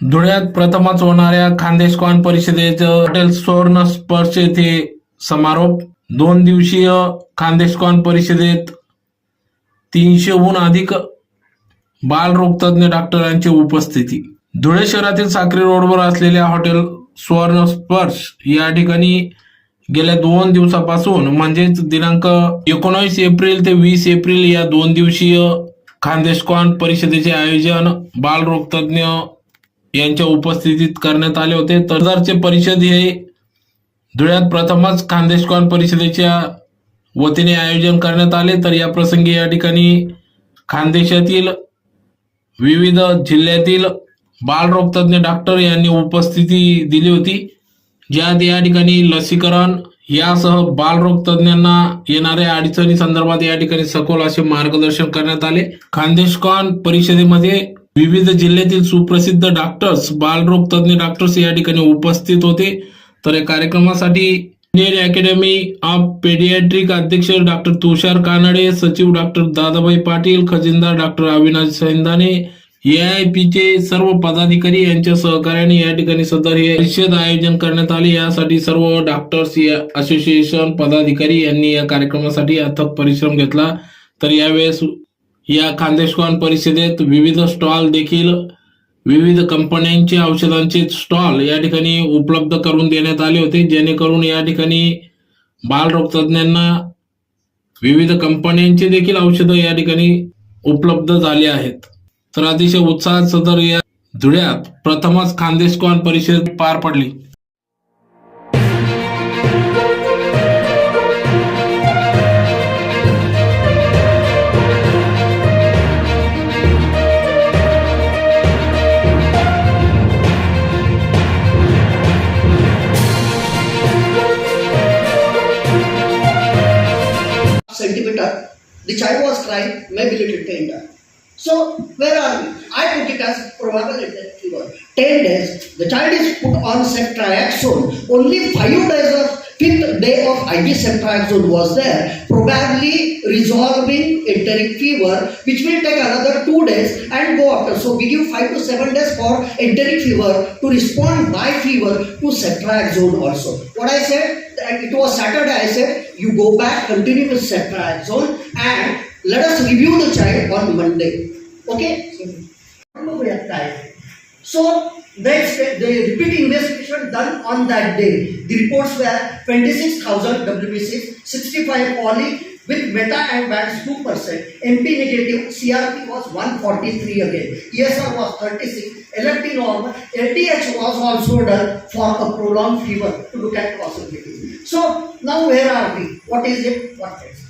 धुळ्यात प्रथमच होणाऱ्या खानदेशकॉन परिषदेचं हॉटेल सुवर्ण स्पर्श येथे समारोप. दोन दिवसीय खानदेशकॉन परिषदेत तीनशेहून अधिक बालरोगतज्ञ डॉक्टरांची उपस्थिती. धुळे शहरातील साक्री रोडवर असलेल्या हॉटेल सुवर्ण स्पर्श या ठिकाणी गेल्या दोन दिवसापासून म्हणजेच दिनांक एकोणावीस एप्रिल ते वीस एप्रिल या दोन दिवसीय खानदेशकॉन परिषदेचे आयोजन बालरोगतज्ञ यांच्या उपस्थितीत करण्यात आले होते. तरदारचे परिषद हे धुळ्यात प्रथमच खानदेशकॉन परिषदेच्या वतीने आयोजन करण्यात आले. तर या प्रसंगी या ठिकाणी खानदेशातील विविध जिल्ह्यातील बालरोगतज्ञ डॉक्टर यांनी उपस्थिती दिली होती. ज्यात या ठिकाणी लसीकरण यासह बालरोगतज्ञांना येणाऱ्या अडचणी संदर्भात या ठिकाणी सखोल असे मार्गदर्शन करण्यात आले. खानदेशकॉन परिषदेमध्ये विविध जिल्ह्यातील सुप्रसिद्ध डॉक्टर्स बालरोग तज्ञ डॉक्टर्स या ठिकाणी उपस्थित होते. तर या कार्यक्रमासाठी इंडियन अकॅडमी ऑफ पेडियाट्रिक अध्यक्ष डॉक्टर तुषार कानडे सचिव डॉक्टर दादाभाई पाटील खजिनदार डॉक्टर अविनाश सैंदाने चे सर्व पदाधिकारी यांच्या सहकार्याने या ठिकाणी सदर हे परिषद आयोजन करण्यात आले. यासाठी सर्व डॉक्टर्स या असोसिएशन पदाधिकारी यांनी या कार्यक्रमासाठी अथक परिश्रम घेतला. तर यावेळेस या खानदेशकॉन परिषदेत विविध स्टॉल देखील विविध कंपन्यांचे औषधांचे स्टॉल या ठिकाणी उपलब्ध करून देण्यात आले होते जेणेकरून या ठिकाणी बालरोग तज्ञांना विविध कंपन्यांचे देखील औषधं या ठिकाणी उपलब्ध झाले आहेत. तर अतिशय उत्साहात सदर या धुळ्यात प्रथमच खानदेशकॉन परिषद पार पडली. The child was crying, maybe little tender. So where are we? I took it as probable latent fever. Ten days. The child is put on ceftriaxone. Only five days of fifth day of IV ceftriaxone was there, probably resolving enteric fever, which will take another two days and go after. So we give five to seven days for enteric fever to respond by fever to ceftriaxone also. What I said, it was Saturday. I said you go back, continue with ceftriaxone, and let us review the child on Monday. Okay? So, next the repeat investigation done on that day. The reports were 26,000 WBCs, 65 poly with meta and bands 2%, MP negative, CRP was 143 again, ESR was 36, LFT normal, LTH was also done for a prolonged fever to look at possibilities. So now where are we? What is it? What is?